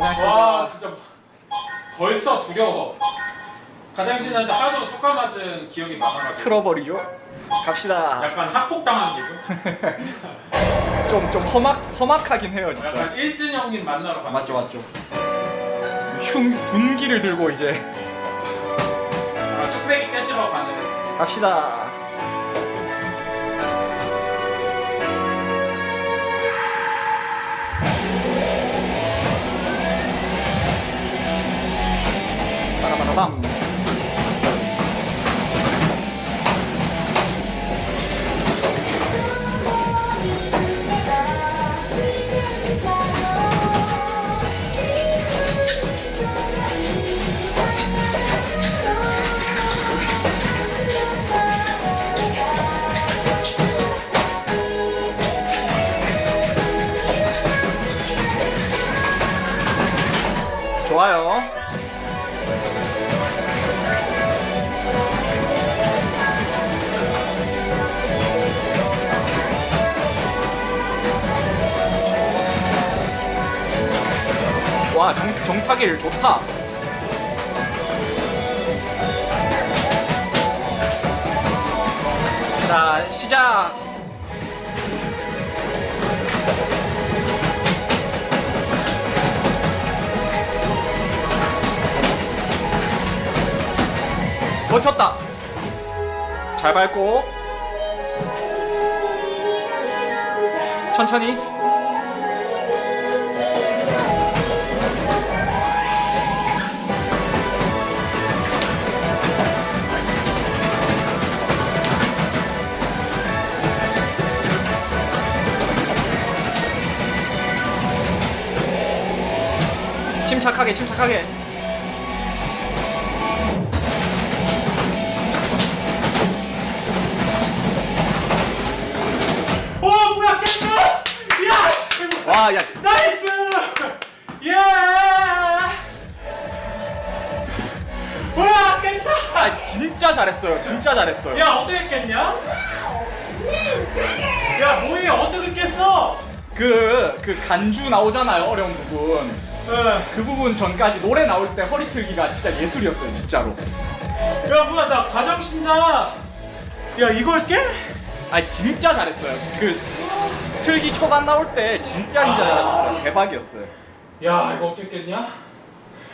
가장 와 시작. 진짜 벌써 두려워. 가장 신한데 하도 툭감 맞은 기억이 많아가지고 틀어버리죠. 갑시다. 약간 학폭당한 기분. 좀 좀 험악 험악하긴 해요 진짜. 약간 일진 형님 만나러 가는. 맞죠 맞죠. 흉 둔기를 들고 이제 아, 뚝배기 깨지러 가는. 갑시다. 빠라바라밤. 좋아요. 와, 정, 정타길 좋다. 자, 시작. 버텼다. 잘 밟고 천천히. 침착하게 침착하게 오 뭐야 깼어! 야! 씨, 와 야 나이스! 예! 뭐야 깼다! 아, 진짜 잘했어요 진짜 잘했어요 야 어떻게 깼냐? 야 뭐해 어떻게 깼어? 그, 그 간주 나오잖아요 어려운 부분 예. 그 부분 전까지 노래 나올 때 허리 틀기가 진짜 예술이었어요 진짜로 야 뭐야 나 과정 신자 야 이걸 깨? 아 진짜 잘했어요 그 틀기 초반 나올 때 진짜 진짜 아. 잘했어요 대박이었어요 야 이거 어떻게 깼냐?